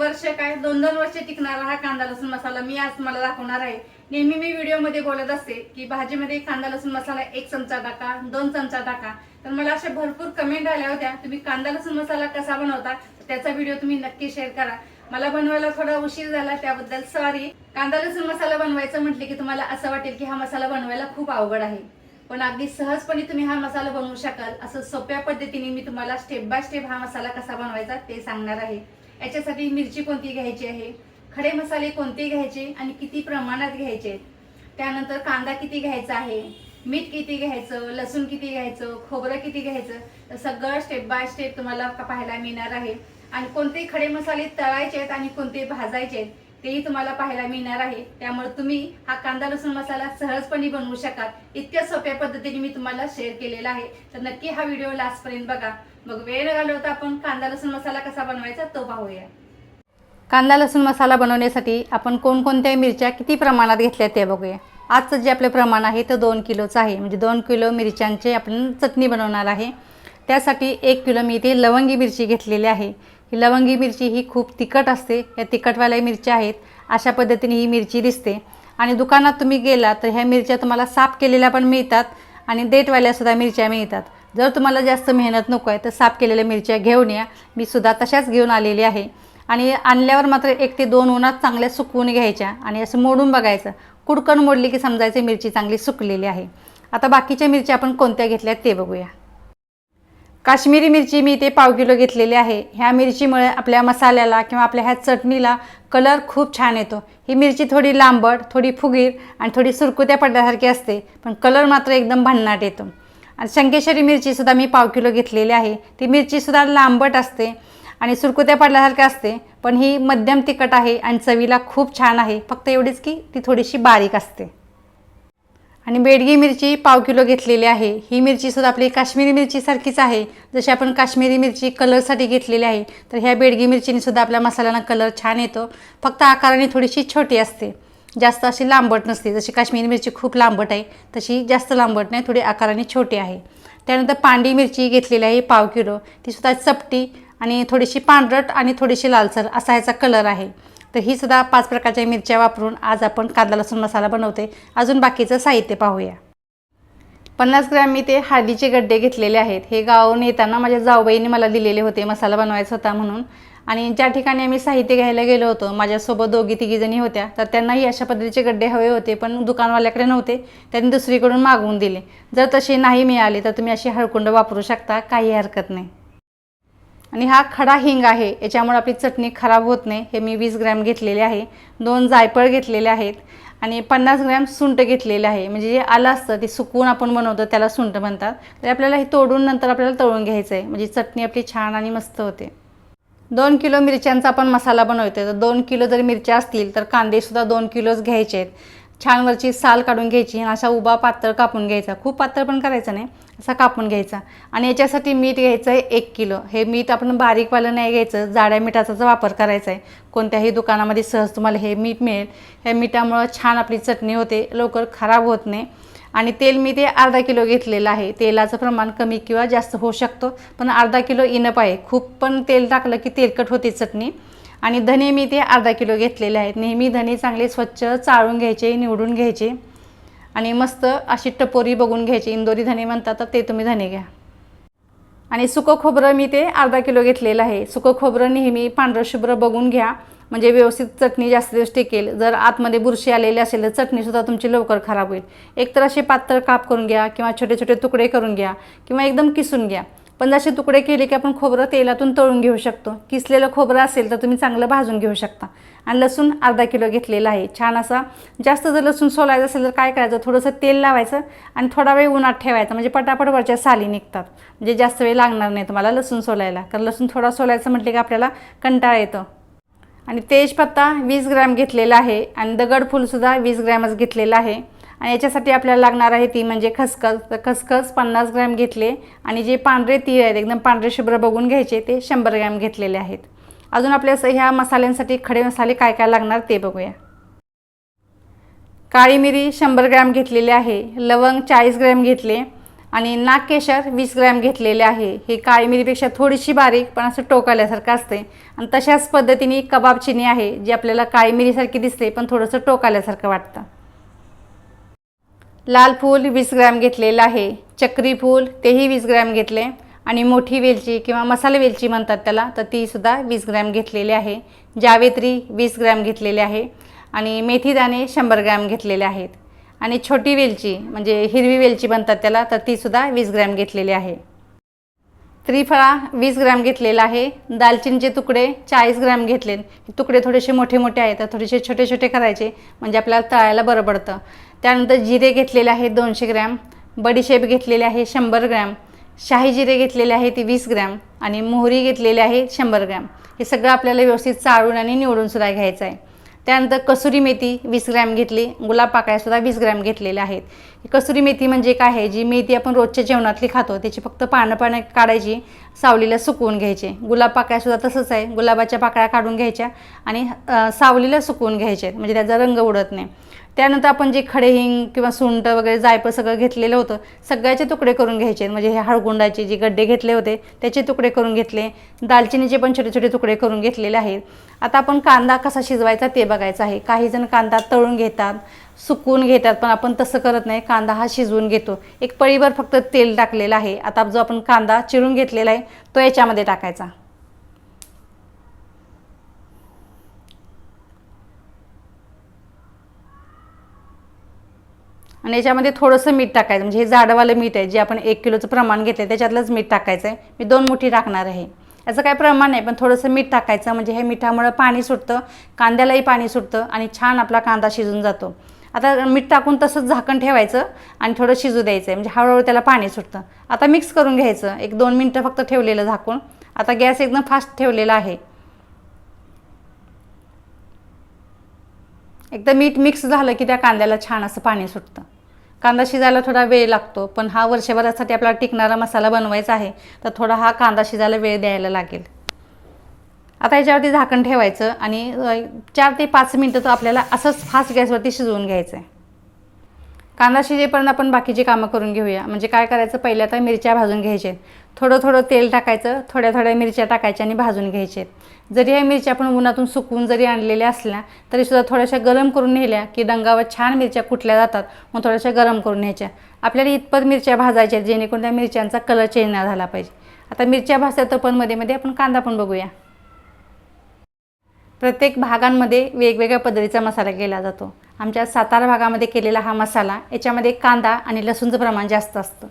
वर्ष काय दोन दोन वर्ष टिकणारा हा कांदा लसूण मसाला मी आज तुम्हाला दाखवणार आहे. नेहमी मी व्हिडिओमध्ये बोलत असते की भाजीमध्ये कांदा लसूण मसाला एक चमचा टाका दोन चमचा टाका. तर मला अशा भरपूर कमेंट आल्या होत्या तुम्ही कांदा लसूण मसाला कसा बनवता त्याचा व्हिडिओ तुम्ही नक्की शेअर करा. मला बनवायला थोडा उशीर झाला त्याबद्दल सॉरी कांदा लसूण मसाला बनवायचं म्हटलं की तुम्हाला असं वाटेल की हा मसाला बनवायला खूप अवघड आहे. पण अगदी सहजपणे तुम्ही हा मसाला बनवू शकाल. असं सोप्या पद्धतीने मी तुम्हाला स्टेप बाय स्टेप हा मसाला कसा बनवायचा ते सांगणार आहे. याच्यासाठी मिरची कोणती घ्यायची आहे? खडे मसाले कोणते घ्यायचे आणि किती प्रमाणात घ्यायचे? त्यानंतर कांदा किती घ्यायचा आहे? मीठ किती घ्यायचं? लसूण किती घ्यायचं? खोबरं किती घ्यायचं? सगळं स्टेप बाय स्टेप तुम्हाला पाहायला मिळणार आहे. आणि कोणते खडे मसाले तळायचे आहेत आणि कोणते भाजायचे आहेत तेही तुम्हाला पाहायला मिळणार आहे. त्यामुळे तुम्ही हा कांदा लसूण मसाला सहजपणे बनवू शकाल. इतक्या सोप्या पद्धतीने मी तुम्हाला शेअर केलेला आहे. तर नक्की हा व्हिडिओ लास्टपर्यंत बघा. मग वेळ न होता आपण कांदा लसूण मसाला कसा बनवायचा तो पाहूया. कांदा लसूण मसाला बनवण्यासाठी आपण कोणकोणत्या मिरच्या किती प्रमाणात घेतल्या ते बघूया. आजचं जे आपलं प्रमाण आहे ते दोन किलोचं आहे. म्हणजे दोन किलो मिरच्यांचे आपण चटणी बनवणार आहे. त्यासाठी एक किलो मी इथे लवंगी मिरची घेतलेली आहे. ही लवंगी मिरची ही खूप तिखट असते. या तिखटवाल्या मिरच्या आहेत. अशा पद्धतीने ही मिरची दिसते. आणि दुकानात तुम्ही गेला तर ह्या मिरच्या तुम्हाला साफ केलेल्या पण मिळतात आणि देठवाल्यासुद्धा मिरच्या मिळतात. जर तुम्हाला जास्त मेहनत नको आहे तर साफ केलेल्या मिरच्या घेऊन या. मी सुद्धा तशाच घेऊन आलेली आहे. आणि आणल्यावर मात्र एक ते दोन उन्हात चांगल्या सुकवून घ्यायच्या आणि असं मोडून बघायचं. कुडकण मोडली की समजायचं मिरची चांगली सुकलेली आहे. आता बाकीच्या मिरच्या आपण कोणत्या घेतल्या ते बघूया. काश्मीरी मिरची मी इथे पाव किलो घेतलेली आहे. ह्या मिरचीमुळे आपल्या मसाल्याला किंवा आपल्या ह्या चटणीला कलर खूप छान येतो. ही मिरची थोडी लांबट थोडी फुगीर आणि थोडी सुरकुत्या पडल्यासारखी असते पण कलर मात्र एकदम भन्नाट येतो. आणि शंकेश्वरी मिरचीसुद्धा मी पाव किलो घेतलेली आहे. ती मिरचीसुद्धा लांबट असते आणि सुरकुत्या पडल्यासारखी असते पण ही मध्यम तिखट आहे आणि चवीला खूप छान आहे. फक्त एवढीच की ती थोडीशी बारीक असते. आणि बेडगी मिरची पाव किलो घेतलेली आहे. ही मिरचीसुद्धा आपली काश्मीरी मिरचीसारखीच आहे. जशी आपण काश्मीरी मिरची कलरसाठी घेतलेली आहे तर ह्या बेडगी मिरचीनेसुद्धा आपल्या मसाल्यांना कलर छान येतो. फक्त आकाराने थोडीशी छोटी असते. जास्त अशी लांबट नसते. जशी काश्मीरी मिरची खूप लांबट आहे तशी जास्त लांबट नाही थोडी आकाराने छोटी आहे. त्यानंतर पांडी मिरची घेतलेली आहे पाव किलो. तीसुद्धा चपटी आणि थोडीशी पांढरट आणि थोडीशी लालसर असा ह्याचा कलर आहे. तर ही सुद्धा पाच प्रकारच्या मिरच्या वापरून आज आपण कांदा लसूण मसाला बनवते अजून बाकीचं साहित्य पाहूया. पन्नास ग्रॅम मी ते हळदीचे गड्डे घेतलेले आहेत. हे गावून येताना माझ्या जाऊबाईने मला दिलेले होते. मसाला बनवायचा होता म्हणून. आणि ज्या ठिकाणी आम्ही साहित्य घ्यायला गेलो होतो माझ्यासोबत दोघी तिघी जणी होत्या तर त्यांनाही अशा पद्धतीचे गड्डे हवे होते पण दुकानवाल्याकडे नव्हते त्यांनी दुसरीकडून मागवून दिले. जर तसे नाही मिळाले तर तुम्ही अशी हळकुंड वापरू शकता काही हरकत नाही. आणि हा खडा हिंग आहे याच्यामुळे आपली चटणी खराब होत नाही हे मी वीस ग्रॅम घेतलेले आहे दोन जायफळ घेतलेले आहेत आणि पन्नास ग्रॅम सुंट घेतलेले आहे म्हणजे जे आलं असतं ते सुकवून आपण बनवतो त्याला सुंट म्हणतात. तर आपल्याला हे तोडून नंतर आपल्याला तळून घ्यायचं आहे म्हणजे चटणी आपली छान आणि मस्त होते. दोन किलो मिरच्यांचा आपण मसाला बनवतो तर दोन किलो जर मिरच्या असतील तर कांदेसुद्धा दोन किलोच घ्यायचे आहेत. छान वरची साल काढून घ्यायची आणि असा उभा पातळ कापून घ्यायचा. खूप पातळ पण करायचा नाही असा कापून घ्यायचा. आणि याच्यासाठी मीठ घ्यायचं आहे एक किलो. हे मीठ आपण बारीकवालं नाही घ्यायचं जाड्या मिठाचाच वापर करायचा आहे. कोणत्याही दुकानामध्ये सहज तुम्हाला हे मीठ मिळेल. ह्या मिठामुळं छान आपली चटणी होते लवकर खराब होत नाही. आणि तेल मी ते अर्धा किलो घेतलेलं आहे. तेलाचं प्रमाण कमी किंवा जास्त होऊ शकतो. पण अर्धा किलो इनप आहे. खूप पण तेल टाकलं की तेलकट होते चटणी. आणि धने मी ते अर्धा किलो घेतलेले आहेत. नेहमी धने चांगले स्वच्छ चाळून घ्यायचे निवडून घ्यायचे. आणि मस्त अशी टपोरी बघून घ्यायची. इंदोरी धने म्हणतात तर ते तुम्ही धने घ्या. आणि सुकं खोबरं मी ते अर्धा किलो घेतलेलं आहे. सुकं खोबरं नेहमी पांढरं शुभ्र बघून घ्या. म्हणजे व्यवस्थित चटणी जास्त दिवस टिकेल. जर आतमध्ये बुरशी आलेली असेल तर चटणीसुद्धा तुमची लवकर खराब होईल. एकतर असे पातळ काप करून घ्या किंवा छोटे छोटे तुकडे करून घ्या किंवा एकदम किसून घ्या. पण जसे तुकडे केले की आपण खोबरं तेलातून तळून घेऊ शकतो. किसलेलं खोबरं असेल तर तुम्ही चांगलं भाजून घेऊ शकता. आणि लसूण अर्धा किलो घेतलेला आहे. छान असा जास्त जर लसूण सोलायचं असेल तर काय करायचं? थोडंसं तेल लावायचं आणि थोडा वेळ उन्हात ठेवायचं. म्हणजे पटापट वरच्या साली निघतात. म्हणजे जास्त वेळ लागणार नाही तुम्हाला लसूण सोलायला. कारण लसूण थोडा सोलायचं म्हटलं की आपल्याला कंटाळा येतो. आणि तेजपत्ता वीस ग्रॅम घेतलेला आहे आणि दगडफूलसुद्धा वीस ग्रॅमच घेतलेला आहे. आणि याच्यासाठी आपल्याला लागणार आहे ती म्हणजे खसखस. तर खसखस पन्नास ग्रॅम घेतले आणि जे पांढरे तीळ आहेत एकदम पांढरे शुभ्र बघून घ्यायचे ते शंभर ग्रॅम घेतलेले आहेत. अजून आपल्या ह्या मसाल्यांसाठी खडे मसाले काय काय लागणार ते बघूया. काळी मिरी शंभर ग्रॅम घेतलेली आहे. लवंग चाळीस ग्रॅम घेतले. आणि नागकेशर वीस ग्रॅम घेतलेले आहे. हे काळी मिरीपेक्षा थोडीशी बारीक पण असं टोकाल्यासारखं असते. आणि तशाच पद्धतीने कबाब चिनी आहे जी आपल्याला काळी मिरीसारखी दिसते पण थोडंसं टोकाल्यासारखं वाटतं. लाल फूल वीस ग्रॅम घेतलेलं आहे. चक्री फूल तेही वीस ग्रॅम घेतले. आणि मोठी वेलची किंवा मसाले वेलची म्हणतात त्याला तर तीसुद्धा वीस ग्रॅम घेतलेली आहे. जावेत्री वीस ग्रॅम घेतलेले आहे. आणि मेथीदाणे शंभर ग्रॅम घेतलेले आहेत. आणि छोटी वेलची म्हणजे हिरवी वेलची म्हणतात त्याला तर तीसुद्धा वीस ग्रॅम घेतलेली आहे. त्रिफळा वीस ग्रॅम घेतलेला आहे. दालचिनीचे तुकडे चाळीस ग्रॅम घेतले. तुकडे थोडेसे मोठे मोठे आहेत तर थोडेसे छोटे छोटे करायचे म्हणजे आपल्याला तळायला बरं पडतं. त्यानंतर जिरे घेतलेले आहेत दोनशे ग्रॅम. बडीशेप घेतलेले आहे शंभर ग्रॅम. शाही जिरे घेतलेले आहे ती वीस ग्रॅम. आणि मोहरी घेतलेली आहे शंभर ग्रॅम. हे सगळं आपल्याला व्यवस्थित चाळून आणि निवडून सुद्धा घ्यायचं आहे. त्यानंतर कसुरी मेथी वीस ग्रॅम घेतली. गुलाब पाकळ्यासुद्धा वीस ग्रॅम घेतलेल्या आहेत. कसुरी मेथी म्हणजे काय आहे? जी मेथी आपण रोजच्या जेवणातली खातो त्याची फक्त पानं पानं काढायची सावलीला सुकवून घ्यायचे. गुलाब पाकळ्यासुद्धा तसंच आहे. गुलाबाच्या पाकळ्या काढून घ्यायच्या आणि सावलीला सुकवून घ्यायचे म्हणजे त्याचा रंग उडत नाही. त्यानंतर आपण जे खडे हिंग किंवा सुंट वगैरे जायपं सगळं घेतलेलं होतं सगळ्याचे तुकडे करून घ्यायचे. म्हणजे हे हळगुंडाचे जे गड्डे घेतले होते त्याचे तुकडे करून घेतले. दालचिनीचे पण छोटे छोटे तुकडे करून घेतलेले आहेत. आता आपण कांदा कसा शिजवायचा ते बघायचं आहे. काही जण कांदा तळून घेतात सुकवून घेतात पण आपण तसं करत नाही. कांदा हा शिजवून घेतो. एक पळीभर फक्त तेल टाकलेलं आहे. आता जो आपण कांदा चिरून घेतलेला आहे तो याच्यामध्ये टाकायचा. आणि याच्यामध्ये थोडंसं मीठ टाकायचं. म्हणजे हे जाडवालं मीठ आहे जे आपण एक किलोचं प्रमाण घेतलं त्याच्यातलंच मीठ टाकायचं आहे मी दोन मुठी टाकणार आहे. याचं काय प्रमाण नाही पण थोडंसं मीठ टाकायचं. म्हणजे हे मिठामुळं पाणी सुटतं कांद्यालाही पाणी सुटतं आणि छान आपला कांदा शिजून जातो. आता मीठ टाकून तसंच झाकण ठेवायचं आणि थोडं शिजू द्यायचं आहे म्हणजे हळूहळू त्याला पाणी सुटतं. आता मिक्स करून घ्यायचं. एक दोन मिनटं फक्त ठेवलेलं झाकून. आता गॅस एकदम फास्ट ठेवलेला आहे. एकदा मीठ मिक्स झालं की त्या कांद्याला छान असं पाणी सुटतं. कांदा शिजायला थोडा वेळ लागतो पण हा वर्षभरासाठी आपल्याला टिकणारा मसाला बनवायचा आहे तर थोडा हा कांदा शिजायला वेळ द्यायला लागेल. आता याच्यावरती झाकण ठेवायचं आणि चार ते पाच मिनटं तो आपल्याला असंच फास्ट गॅसवरती शिजवून घ्यायचं आहे कांदा शिजेपर्यंत आपण बाकीची कामं करून घेऊया म्हणजे काय करायचं पहिले आता मिरच्या भाजून घ्यायचे. थोडं थोडं तेल टाकायचं थोड्या थोड्या मिरच्या टाकायच्या आणि भाजून घ्यायचे. जरी ह्या मिरच्या आपण उन्हातून सुकवून जरी आणलेल्या असल्या तरीसुद्धा थोड्याशा गरम करून नेल्या की डंगावर छान मिरच्या कुठल्या जातात मग थोड्याशा गरम करून न्यायच्या. आपल्याला इतपत मिरच्या भाजायच्या जेणेकरून त्या मिरच्यांचा कलर चेंज नाही झाला पाहिजे. आता मिरच्या भाजल्या तर पण मध्ये मध्ये आपण कांदा पण बघूया. प्रत्येक भागांमध्ये वेगवेगळ्या पद्धतीचा मसाला केला जातो. आमच्या सातारा भागामध्ये केलेला हा मसाला याच्यामध्ये कांदा आणि लसूणचं प्रमाण जास्त असतं.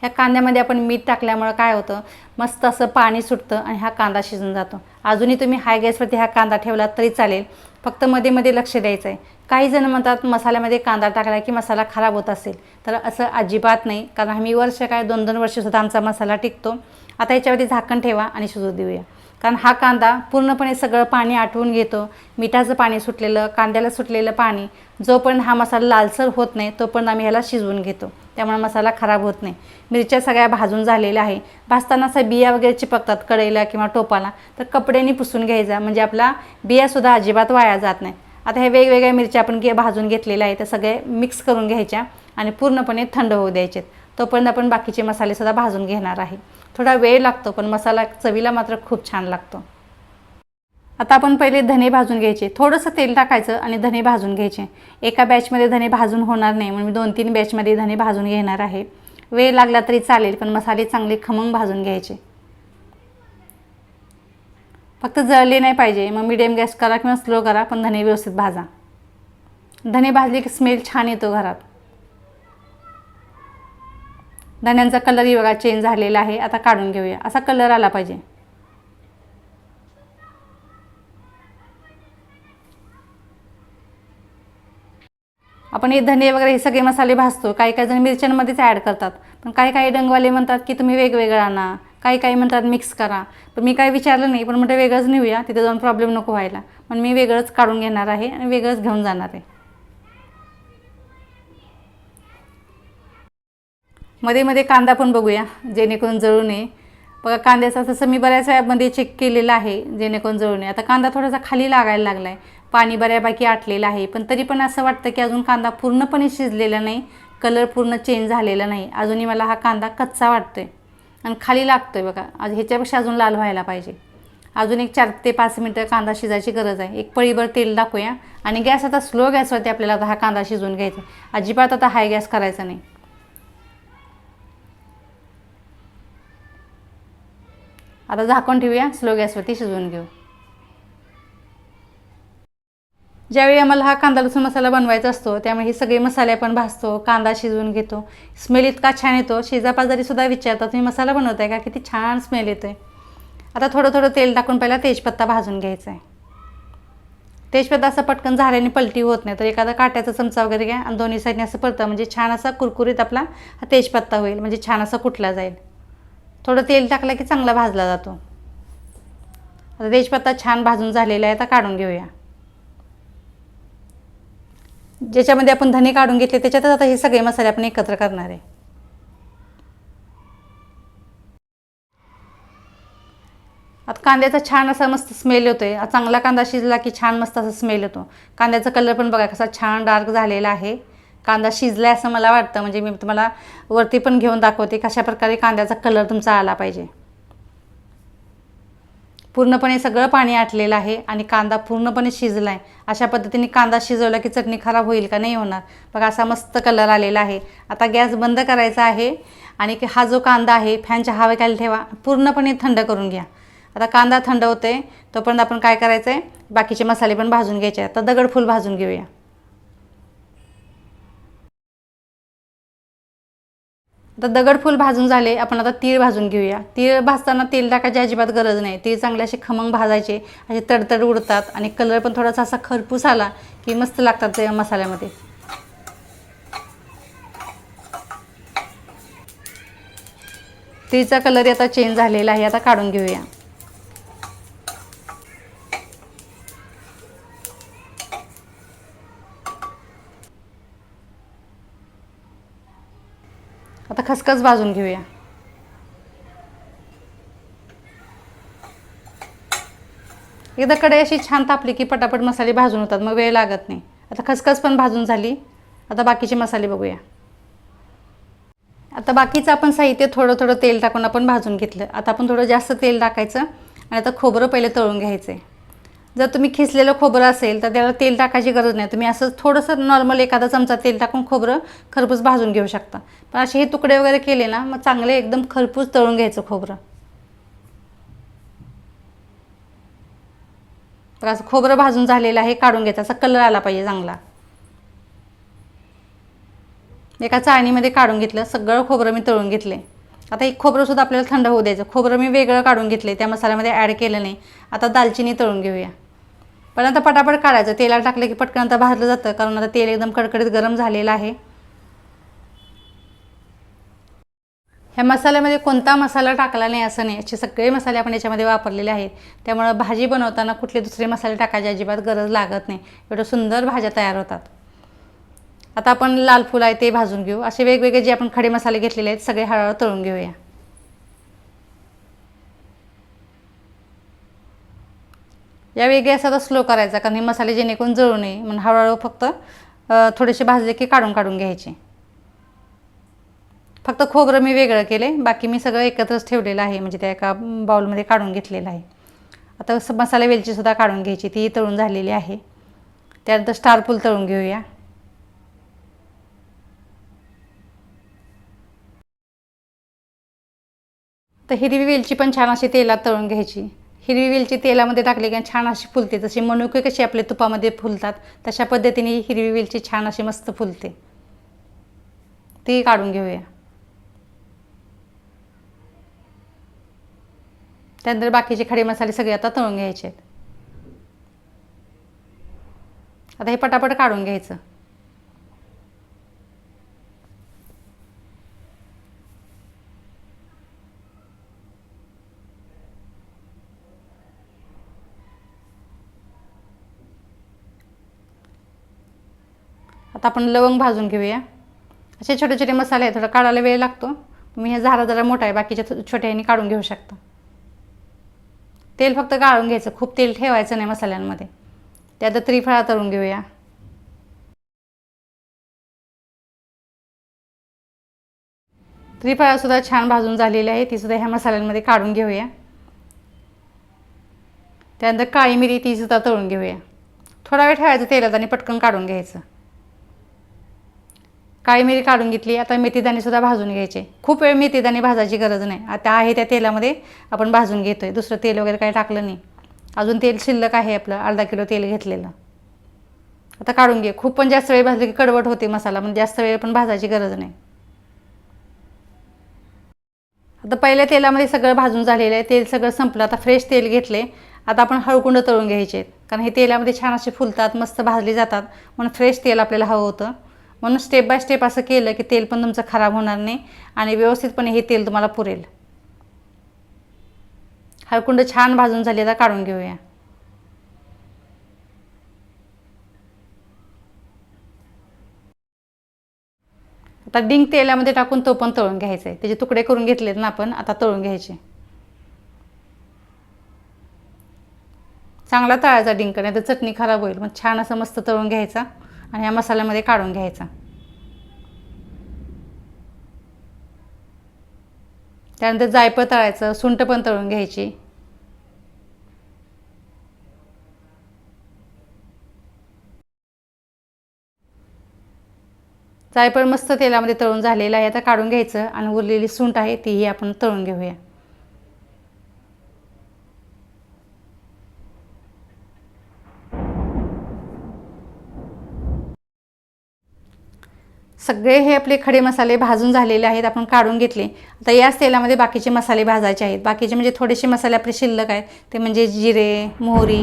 ह्या कांद्यामध्ये आपण मीठ टाकल्यामुळं काय होतं? मस्त असं पाणी सुटतं आणि हा कांदा शिजून जातो. अजूनही तुम्ही हाय गॅसवरती हा कांदा ठेवला तरी चालेल. फक्त मध्ये मध्ये लक्ष द्यायचं आहे काही जण म्हणतात मसाल्यामध्ये कांदा टाकला की मसाला खराब होत असेल. तर असं अजिबात नाही. कारण आम्ही वर्ष काय दोन दोन वर्षसुद्धा आमचा मसाला टिकतो. आता याच्यावरती झाकण ठेवा आणि शिजू देऊया. कारण हा कांदा पूर्णपणे सगळं पाणी आटवून घेतो. मिठाचं पाणी सुटलेलं कांद्याला सुटलेलं पाणी जोपर्यंत हा मसाला लालसर होत नाही तोपर्यंत आम्ही ह्याला शिजवून घेतो. त्यामुळे मसाला खराब होत नाही. मिरच्या सगळ्या भाजून झालेल्या आहे. भाजताना असा बिया वगैरे चिपकतात कढईला किंवा टोपाला तर कपड्यांनी पुसून घ्यायचा. म्हणजे आपला बियासुद्धा अजिबात वाया जात नाही. आता ह्या वेगवेगळ्या मिरच्या आपण घे भाजून घेतलेल्या आहे त्या सगळे मिक्स करून घ्यायच्या आणि पूर्णपणे थंड होऊ द्यायचे तोपर्यंत आपण बाकीचे मसालेसुद्धा भाजून घेणार आहे. थोडा वेळ लागतो पण मसाला चवीला मात्र खूप छान लागतो. आता आपण पहिले धने भाजून घ्यायचे. थोडंसं तेल टाकायचं आणि धने भाजून घ्यायचे. एका बॅचमध्ये धने भाजून होणार नाही म्हणून मी दोन तीन बॅचमध्ये धने भाजून घेणार आहे. वेळ लागला तरी चालेल पण मसाले चांगले खमंग भाजून घ्यायचे. फक्त जळले नाही पाहिजे. मग मिडियम गॅस करा किंवा स्लो करा पण धने व्यवस्थित भाजा. धने भाजले की स्मेल छान येतो घरात. धण्यांचा कलरही बघा चेंज झालेला आहे. आता काढून घेऊया. असा कलर आला पाहिजे. आपण हे धने वगैरे हे सगळे मसाले भाजतो. काही काही जण मिरच्यांमध्येच ॲड करतात. पण काही काही डंगवाले म्हणतात की तुम्ही वेगवेगळं आणा. काही काही म्हणतात मिक्स करा. पण मी काही विचारलं नाही पण म्हटलं वेगळंच नेऊया. तिथे जाऊन प्रॉब्लेम नको व्हायला. पण मी वेगळंच काढून घेणार आहे आणि वेगळंच घेऊन जाणार आहे. मध्ये मध्ये कांदा पण बघूया जेणेकरून जळू नये. बघा कांद्याचा तसं मी बऱ्याच वेळामध्ये चेक केलेलं आहे जेणेकरून जळू नये. आता कांदा थोडासा खाली लागायला लागला आहे पाणी बऱ्यापैकी आटलेलं आहे पण तरी पण असं वाटतं की अजून कांदा पूर्णपणे शिजलेला नाही कलर पूर्ण चेंज झालेला नाही. अजूनही मला हा कांदा कच्चा वाटतो आहे आणि खाली लागतो आहे बघा. आज ह्याच्यापेक्षा अजून लाल व्हायला पाहिजे. अजून एक चार ते पाच मिनटं कांदा शिजायची गरज आहे. एक पळीभर तेल टाकूया आणि गॅस आता स्लो गॅसवरती आपल्याला आता हा कांदा शिजवून घ्यायचा अजिबात आता हाय गॅस करायचा नाही. आता झाकून ठेवूया स्लो गॅसवरती शिजवून घेऊ. ज्यावेळी आम्हाला हा कांदा लसूण मसाला बनवायचा असतो त्यामुळे हे सगळे मसाले आपण भाजतो कांदा शिजवून घेतो. स्मेल इतका छान येतो शेजापाजारीसुद्धा विचारतात तुम्ही मसाला बनवताय का? किती छान स्मेल येतो आहे आता थोडं थोडं तेल टाकून पहिला तेजपत्ता भाजून घ्यायचा आहे. तेजपत्ता असं पटकन झाल्याने पलटी होत नाही तर एखादा काट्याचा चमचा वगैरे घ्या आणि दोन्ही साईडने असं पडतं म्हणजे छान असा कुरकुरीत आपला हा तेजपत्ता होईल म्हणजे छान असा कुठला जाईल. थोडं तेल टाकलं की चांगला भाजला जातो. आता तेजपत्ता छान भाजून झालेला आहे आता काढून घेऊया. ज्याच्यामध्ये आपण धने काढून घेतले त्याच्यातच आता हे सगळे मसाले आपण एकत्र करणार आहे. आता कांद्याचा छान असा मस्त स्मेल येतो आहे चांगला कांदा शिजला की छान मस्त असा स्मेल येतो. कांद्याचा कलर पण बघा कसा छान डार्क झालेला आहे. कांदा शिजला असं मला वाटतं. म्हणजे मी तुम्हाला वरती पण घेऊन दाखवते कशा प्रकारे कांद्याचा कलर तुमचा आला पाहिजे. पूर्णपणे सगळं पाणी आटलेलं आहे आणि कांदा पूर्णपणे शिजला आहे अशा पद्धतीने कांदा शिजवला की चटणी खराब होईल का? नाही होणार. बघा असा मस्त कलर आलेला आहे. आता गॅस बंद करायचा आहे आणि हा जो कांदा आहे फॅनच्या हवेखाली ठेवा. पूर्णपणे थंड करून घ्या. आता कांदा थंड होते तोपर्यंत आपण काय करायचं आहे बाकीचे मसाले पण भाजून घ्यायचे आता दगडफूल भाजून घेऊया. आता दगडफूल भाजून झाले आपण आता तीळ भाजून घेऊया. तीळ भाजताना तेल टाकायची अजिबात गरज नाही. तीळ चांगले असे खमंग भाजायचे असे तडतड उडतात आणि कलर पण थोडासा असा खरपूस आला की मस्त लागतात ते मसाल्यामध्ये. तिळचा कलर आता चेंज झालेला आहे आता काढून घेऊया. आता खसखस भाजून घेऊया. एकदा कढई अशी छान तापली की पटापट मसाले भाजून होतात मग वेळ लागत नाही. आता खसखस पण भाजून झाली. आता बाकीचे मसाले बघूया. आता बाकीचं आपण साहित्य थोडं थोडं तेल टाकून आपण भाजून घेतलं. आता आपण थोडं जास्त तेल टाकायचं आणि आता खोबरं पहिले तळून घ्यायचं आहे जर तुम्ही खिसलेलं खोबरं असेल तर त्याला तेल टाकायची गरज नाही. तुम्ही असं थोडंसं नॉर्मल एखादा चमचा तेल टाकून खोबरं खरपूस भाजून घेऊ शकता. पण असे हे तुकडे वगैरे केले ना मग चांगले एकदम खरपूस तळून घ्यायचं खोबरं. तर असं खोबरं भाजून झालेलं आहे काढून घ्यायचं. असा कलर आला पाहिजे चांगला. एका चाळणीमध्ये काढून घेतलं सगळं खोबरं मी तळून घेतले आता एक खोबरंसुद्धा आपल्याला थंड होऊ द्यायचं. खोबरं मी वेगळं काढून घेतले त्या मसाल्यामध्ये ॲड केलं नाही. आता दालचिनी तळून घेऊया. पण आता पटापट काढायचं. तेलाला टाकलं की पटकन आता भाजलं जातं. कारण आता तेल एकदम कडकडीत गरम झालेलं आहे. ह्या मसाल्यामध्ये कोणता मसाला टाकला नाही असं नाही. असे सगळे मसाले आपण याच्यामध्ये वापरलेले आहेत. त्यामुळं भाजी बनवताना कुठले दुसरे मसाले टाकायची अजिबात गरज लागत नाही. एवढं सुंदर भाज्या तयार होतात. आता आपण लाल फुल आहे ते भाजून घेऊ. असे वेगवेगळे जे आपण खडे मसाले घेतलेले आहेत सगळे हळूहळू तळून घेऊया. यावेळी गॅस आता स्लो करायचा कारण हे मसाले जेणेकरून जळू नये. म्हणून हळूहळू फक्त थोडेसे भाजले की काढून काढून घ्यायचे. फक्त खोबरं मी वेगळं केले बाकी मी सगळं एकत्रच ठेवलेलं आहे. म्हणजे त्या एका बाउलमध्ये काढून घेतलेलं आहे. आता स मसाला वेलचीसुद्धा काढून घ्यायची. ती तळून झालेली आहे. त्यानंतर स्टारपूल तळून घेऊया. तर हिरवी वेलची पण छान अशी तेलात तळून घ्यायची. हिरवी वेलची तेलामध्ये टाकली की छान अशी फुलते. जशी मनुके कशी आपले तुपामध्ये फुलतात तशा पद्धतीने ही हिरवी वेलची छान अशी मस्त फुलते. ती काढून घेऊया. त्यानंतर बाकीचे खडे मसाले सगळे आता तळून घ्यायचे आहेत. आता हे पटापट काढून घ्यायचं. आता आपण लवंग भाजून घेऊया. असे छोटे छोटे मसाले आहे थोडा काढायला वेळ लागतो. मी हे झारा जरा मोठा आहे बाकीच्या छोट्या ह्यानी काढून घेऊ शकता. तेल फक्त गाळून घ्यायचं खूप तेल ठेवायचं नाही मसाल्यांमध्ये. त्यात त्रिफळा तळून घेऊया. त्रिफळासुद्धा छान भाजून झालेली आहे तीसुद्धा ह्या मसाल्यांमध्ये काढून घेऊया. त्यानंतर काळी मिरी तीसुद्धा तळून घेऊया. थोडा वेळ ठेवायचं तेलात आणि पटकन काढून घ्यायचं. काळी मिरी काढून घेतली आता मेथीदाणेसुद्धा भाजून घ्यायचे. खूप वेळ मेथीदाणे भाजायची गरज नाही. आता आहे त्या तेलामध्ये आपण भाजून घेतो आहे दुसरं तेल वगैरे काही टाकलं नाही. अजून तेल शिल्लक आहे आपलं अर्धा किलो तेल घेतलेलं. आता काढून घे. खूप पण जास्त वेळ भाजलं की कडवट होते मसाला पण जास्त वेळ पण भाजायची गरज नाही. आता पहिल्या तेलामध्ये सगळं भाजून झालेलं आहे. तेल सगळं संपलं. आता फ्रेश तेल घेतले. आता आपण हळकुंड तळून घ्यायचे. आहेत कारण हे तेलामध्ये छान असे फुलतात मस्त भाजले जातात. म्हणून फ्रेश तेल आपल्याला हवं होतं. म्हणून स्टेप बाय स्टेप असं केलं की तेल पण तुमचं खराब होणार नाही आणि व्यवस्थितपणे हे तेल तुम्हाला पुरेल. हळकुंड छान भाजून झाली आता काढून घेऊया. आता डिंक तेलामध्ये टाकून तो पण तळून घ्यायचा आहे त्याचे तुकडे करून घेतलेत ना आपण आता तळून घ्यायचे. चांगला तळायचा डिंक नाही तर चटणी खराब होईल. मग छान असं मस्त तळून घ्यायचा. आणि या मसाल्यामध्ये काढून घ्यायचा. त्यानंतर जायफळ तळायचं सुंठ पण तळून घ्यायची. जायफळ मस्त तेलामध्ये तळून झालेलं आहे आता काढून घ्यायचं आणि उरलेली सुंठ आहे तीही आपण तळून घेऊया. सगळे हे आपले खडे मसाले भाजून झालेले आहेत आपण काढून घेतले. आता याच तेलामध्ये बाकीचे मसाले भाजायचे आहेत. बाकीचे म्हणजे थोडेसे मसाले आपले शिल्लक आहेत. ते म्हणजे जिरे मोहरी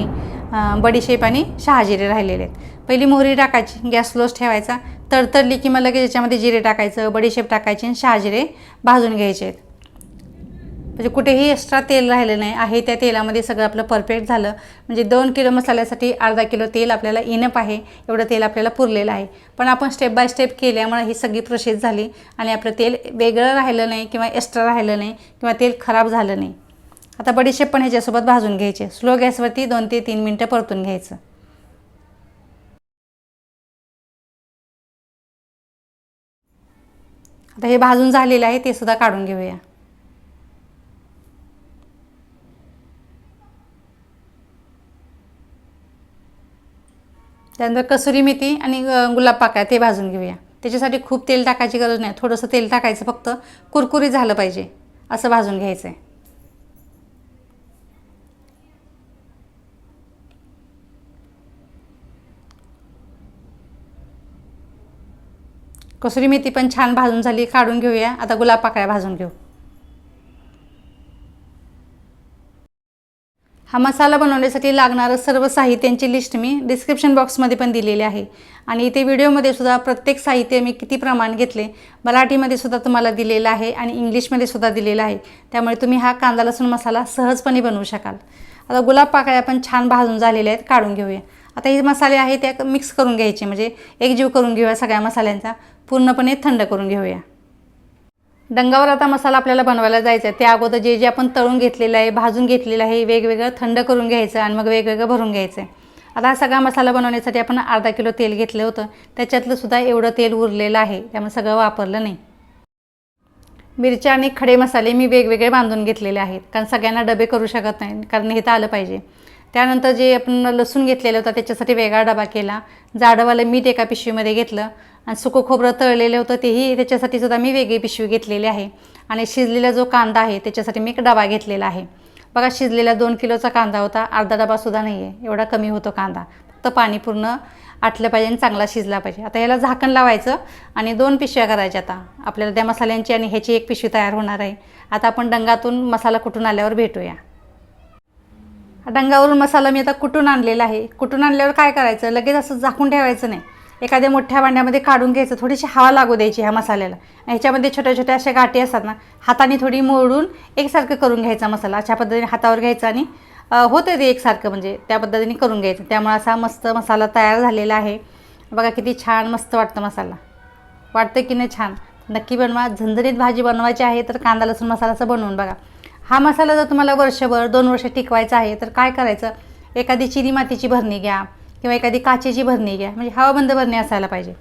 बडीशेप आणि शहाजिरे राहिलेले आहेत. पहिली मोहरी टाकायची गॅस स्लोच ठेवायचा. तडतडली की मग लगेच याच्यामध्ये जिरे टाकायचं बडीशेप टाकायचे आणि शहाजिरे भाजून घ्यायचे आहेत. म्हणजे कुठेही एक्स्ट्रा तेल राहिलं नाही. आहे त्या तेलामध्ये सगळं आपलं परफेक्ट झालं. म्हणजे दोन किलो मसाल्यासाठी अर्धा किलो तेल आपल्याला इनप आहे. एवढं तेल आपल्याला पुरलेलं आहे. पण आपण स्टेप बाय स्टेप केल्यामुळे ही सगळी प्रोसेस झाली आणि आपलं तेल वेगळं राहिलं नाही किंवा एक्स्ट्रा राहिलं नाही किंवा तेल खराब झालं नाही. आता बडीशेप पण ह्याच्यासोबत भाजून घ्यायचे. स्लो गॅसवरती दोन ते तीन मिनटं परतून घ्यायचं. आता हे भाजून झालेलं आहे ते सुद्धा काढून घेऊया. त्यानंतर कसुरी मेथी आणि गुलाब पाकळ्या ते भाजून घेऊया. त्याच्यासाठी खूप तेल टाकायची गरज नाही. थोडंसं तेल टाकायचं फक्त. कुरकुरी झालं पाहिजे. असं भाजून घ्यायचं आहे कसुरी मेथी पण छान भाजून झाली. काढून घेऊया. आता गुलाब पाकळ्या भाजून घेऊ. हा मसाला बनवण्यासाठी लागणारं सर्व साहित्यांची लिस्ट मी डिस्क्रिप्शन बॉक्समध्ये पण दिलेली आहे. आणि इथे व्हिडिओमध्ये सुद्धा प्रत्येक साहित्य मी किती प्रमाण घेतले मराठीमध्ये सुद्धा तुम्हाला दिलेलं आहे आणि इंग्लिशमध्ये सुद्धा दिलेलं आहे. त्यामुळे तुम्ही हा कांदा लसूण मसाला सहजपणे बनवू शकाल. आता गुलाब पाकळ्या पण छान भाजून झालेल्या आहेत काढून घेऊया. आता हे मसाले आहे त्या मिक्स करून घ्यायचे म्हणजे एकजीव करून घेऊया सगळ्या मसाल्यांचा. पूर्णपणे थंड करून घेऊया. डंगावर आता मसाला आपल्याला बनवायला जायचा आहे त्या अगोदर जे जे आपण तळून घेतलेलं आहे भाजून घेतलेलं आहे वेगवेगळं थंड करून घ्यायचं आणि मग वेगवेगळं भरून घ्यायचं आहे आता हा सगळा मसाला बनवण्यासाठी आपण अर्धा किलो तेल घेतलं होतं. त्याच्यातलं सुद्धा एवढं तेल उरलेलं आहे. त्यामुळे सगळं वापरलं नाही. मिरच्या आणि खडे मसाले मी वेगवेगळे बांधून घेतलेले आहेत. कारण सगळ्यांना डबे करू शकत नाही कारण हे तर आलं पाहिजे. त्यानंतर जे आपण लसूण घेतलेलं होतं त्याच्यासाठी वेगळा डबा केला. जाडंवालं मीठ एका पिशवीमध्ये घेतलं. आणि सुकं खोबरं तळलेलं होतं तेही त्याच्यासाठी सुद्धा मी वेगळी पिशवी घेतलेली आहे. आणि शिजलेला जो कांदा आहे त्याच्यासाठी मी एक डबा घेतलेला आहे. बघा शिजलेला दोन किलोचा कांदा होता अर्धा डबासुद्धा नाही आहे एवढा कमी होतो कांदा. फक्त पाणी पूर्ण आटलं पाहिजे आणि चांगला शिजला पाहिजे. आता याला झाकण लावायचं आणि दोन पिशव्या करायच्या आता. आपल्याला त्या मसाल्यांची आणि ह्याची एक पिशवी तयार होणार आहे. आता आपण डंगातून मसाला कुठून आल्यावर भेटूया. डंगावरून मसाला मी आता कुटून आणलेला आहे? कुटून आणल्यावर काय करायचं? लगेच असं झाकून ठेवायचं नाही. एखाद्या मोठ्या भांड्यामध्ये काढून घ्यायचं थोडीशी हवा लागू द्यायची ह्या मसाल्याला. ह्याच्यामध्ये छोट्या छोट्या अशा गाठी असतात ना हाताने थोडी मोडून एकसारखं करून घ्यायचा मसाला. अशा पद्धतीने हातावर घ्यायचा आणि होतं ते एकसारखं म्हणजे त्या पद्धतीने करून घ्यायचं. त्यामुळे असा मस्त मसाला तयार झालेला आहे. बघा किती छान मस्त वाटतं मसाला. वाटतं की नाही छान? नक्की बनवा. झंझरीत भाजी बनवायची आहे तर कांदा लसूण मसालाचं बनवून बघा. हा मसाला जर तुम्हाला वर्षभर दोन वर्ष टिकवायचा आहे तर काय करायचं? एखादी चिनी मातीची भरणी घ्या. किंवा एखादी काचेची भरणी घ्या. म्हणजे हवाबंद भरणी असायला पाहिजे.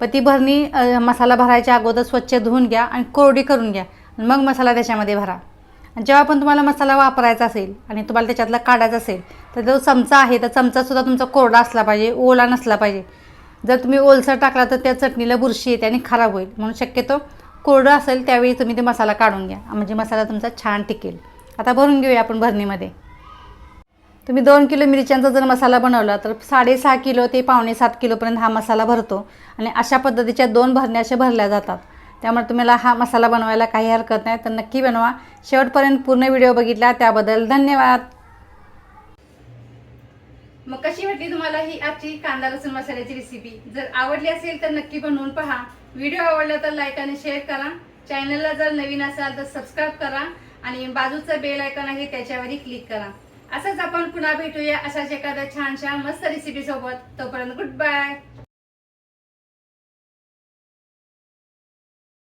पण ती भरणी मसाला भरायच्या अगोदर स्वच्छ धुवून घ्या आणि कोरडी करून घ्या. मग मसाला त्याच्यामध्ये भरा. आणि जेव्हा पण तुम्हाला मसाला वापरायचा असेल आणि तुम्हाला त्याच्यातला काढायचा असेल तर जो चमचा आहे तर चमचासुद्धा तुमचा कोरडा असला पाहिजे ओला नसला पाहिजे. जर तुम्ही ओलसर टाकला तर त्या चटणीला बुरशी येते आणि खराब होईल. म्हणून शक्यतो कोरडं असेल त्यावेळी तुम्ही ते मसाला काढून घ्या. म्हणजे मसाला तुमचा छान टिकेल. आता भरून घेऊया आपण भरणीमध्ये. तुम्ही दोन किलो मिरच्यांचा जर मसाला बनवला तर साडेसहा किलो ते पावणे सात किलोपर्यंत हा मसाला भरतो. आणि अशा पद्धतीच्या दोन भरण्या अशा भरल्या जातात. त्यामुळे तुम्हाला हा मसाला बनवायला काही हरकत नाही. तर नक्की बनवा. शेवटपर्यंत पूर्ण व्हिडिओ बघितला त्याबद्दल धन्यवाद. मग कशी वाटली तुम्हाला ही आजची कांदा लसूण मसाल्याची रेसिपी जर आवडली असेल तर नक्की बनवून पहा. व्हिडिओ आवडला तर लाईक आणि शेअर करा. चॅनलला जर नवीन असाल तर सबस्क्राईब करा. आणि बाजूचं बेल आयकॉन आहे त्याच्यावरही क्लिक करा. असंच आपण पुन्हा भेटूया अशाच एखाद्या छानशा मस्त रेसिपी सोबत. तोपर्यंत गुड बाय